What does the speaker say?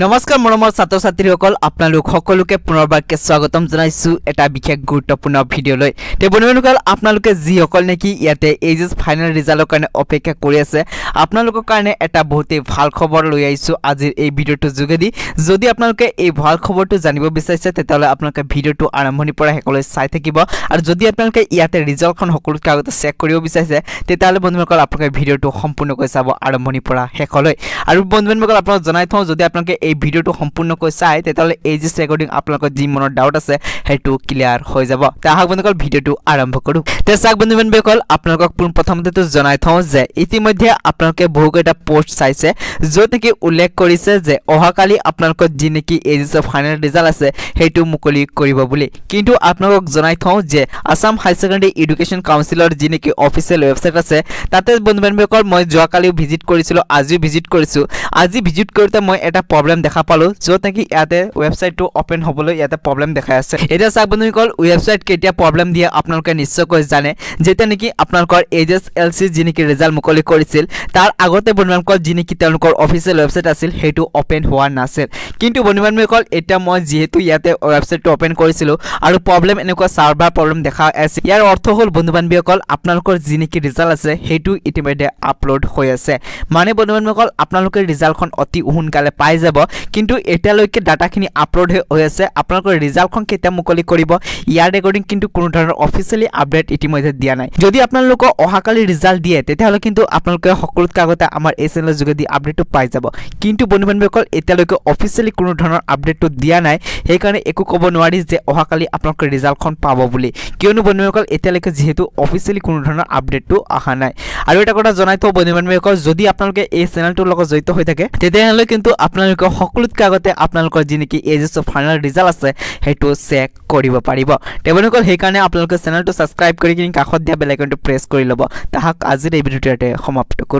নমস্কাৰ মৰমৰ ছাত্ৰ ছাত্ৰীসকল আপোনালোক সকলোকে পুনৰবাৰকে স্বাগতম জনাইছোঁ এটা বিশেষ গুৰুত্বপূৰ্ণ ভিডিঅ'লৈ। তে বন্ধুসকল আপোনালোকে যিসকল নেকি ইয়াতে এইচ এছ ফাইনেল ৰিজাল্টৰ কাৰণে অপেক্ষা কৰি আছে, আপোনালোকৰ কাৰণে এটা বহুতেই ভালো খবৰ লৈ আহিছোঁ আজিৰ এই ভিডিঅ'টোৰ যোগেদি। যদি আপোনালোকে এই ভালো খবৰটো জানিব বিচাৰিছে, তেতিয়াহ'লে আপোনালোকে ভিডিঅ'টো আৰম্ভণিৰ পৰা শেষলৈ চাই থাকিব। আৰু যদি আপোনালোকে ইয়াতে ৰিজাল্টখন সকলোতকৈ আগতে চেক কৰিব বিচাৰিছে, তেতিয়াহ'লে বন্ধুসকল আপোনালোকে ভিডিঅ'টো সম্পূৰ্ণকৈ চাব আৰম্ভণিৰ পৰা শেষলৈ। আৰু বন্ধু বান্ধৱীসকল আপোনাক জনাই থওঁ, যদি আপোনালোকে এই ভিডিঅ'টো সম্পূৰ্ণকৈ চায় তেতিয়াহ'লে এই যি ৰেকৰ্ডিং আপোনালোকৰ যি মনত ডাউট আছে, সেইটো ক্লিয়াৰ হৈ যাব। তে আহক বন্ধুসকল ভিডিঅ'টো আৰম্ভ কৰোঁ। তে চাওক বন্ধু বান্ধৱীসকল, আপোনালোকক পোনপ্ৰথমতেতো জনাই থওঁ যে ইতিমধ্যে আপোনালোকে বহুকেইটা পষ্ট চাইছে, য'ত নেকি উল্লেখ কৰিছে যে অহাকালি আপোনালোকৰ যি নেকি এই যি ফাইনেল ৰিজাল্ট আছে, সেইটো মুকলি কৰিব বুলি। কিন্তু আপোনালোকক জনাই থওঁ যে আছাম হাই ছেকেণ্ডেৰী এডুকেশ্যন কাউন্সিলৰ যি নেকি অফিচিয়েল ৱেবছাইট আছে, তাতে বন্ধু বান্ধৱীসকল, মই যোৱাকালিও ভিজিট কৰিছিলোঁ, আজিও ভিজিট কৰিছোঁ। আজি ভিজিট কৰোঁতে মই এটা প্ৰব্লেম দেখা পালোঁ, য'ত নেকি ইয়াতে ৱেবছাইটটো অ'পেন হ'বলৈ ইয়াতে প্ৰব্লেম দেখাই আছে। এতিয়া চাওক বন্ধুসকল ৱেবছাইট কেতিয়া প্ৰব্লেম দিয়ে আপোনালোকে নিশ্চয়কৈ জানে। যেতিয়া নেকি আপোনালোকৰ এইচ এছ এল চি যি নেকি ৰিজাল্ট মুকলি কৰিছিল, তাৰ আগতে বন্ধুবান্ধৱীসকল যি নেকি তেওঁলোকৰ অফিচিয়েল ৱেবছাইট আছিল, সেইটো অ'পেন হোৱা নাছিল। কিন্তু বন্ধুবান্ধৱীসকল এতিয়া মই যিহেতু ইয়াতে ৱেবছাইটটো অ'পেন কৰিছিলোঁ আৰু প্ৰব্লেম এনেকুৱা চাৰ্ভাৰ প্ৰব্লেম দেখা আছে। ইয়াৰ অৰ্থ হ'ল, বন্ধু বান্ধৱীসকল আপোনালোকৰ যি নেকি ৰিজাল্ট আছে, সেইটো ইতিমধ্যে আপলোড হৈ আছে। মানে বন্ধু বান্ধৱীসকল আপোনালোকে ৰিজাল্টখন অতি সোনকালে পাই যাব। কিন্তু এতিয়ালৈকে ডাটাখিনি আপলোড হৈ আছে। আপোনালোকৰ ৰিজাল্টখন কেতিয়া মুকলি কৰিব, ইয়াৰ ৰেকৰ্ডিং কিন্তু কোনো ধৰণৰ অফিচিয়েলি আপডেট ইতিমধ্যে দিয়া নাই। যদি আপোনালোকৰ অহাকালি ৰিজাল্ট দিয়ে, তেতিয়াহ'লে কিন্তু আপোনালোকে সকলোতকৈ আগতে আমাৰ এই চেনেলৰ যোগেদি আপডেটটো পাই যাব। কিন্তু বন্ধু বান্ধৱীসকল এতিয়ালৈকে অফিচিয়েলি কোনো ধৰণৰ আপডেটটো দিয়া নাই। সেইকাৰণে একো ক'ব নোৱাৰি যে অহাকালি আপোনালোকে ৰিজাল্টখন পাব বুলি। কিয়নো বন্ধুসকল এতিয়ালৈকে যিহেতু অফিচিয়েলি কোনো ধৰণৰ আপডেটটো অহা নাই। আৰু এটা কথা জনাই থওঁ বন্ধু বান্ধৱীসকল যদি আপোনালোকে এই চেনেলটোৰ লগত জড়িত হৈ থাকে, তেতিয়াহ'লে কিন্তু আপোনালোকে সকলোতকৈ আগতে আপোনালোকৰ যি নেকি এইচ এছ ফাইনেল ৰিজাল্ট আছে, সেইটো চেক কৰিব পাৰিব। তে সেইকাৰণে আপোনালোকে চেনেলটো ছাবস্ক্ৰাইব কৰি কিনি কাষত দিয়া বেলাইকনটো প্ৰেছ কৰি ল'ব। তাহাক আজিৰ এই ভিডিঅ'টো ইয়াতে সমাপ্ত কৰোঁ।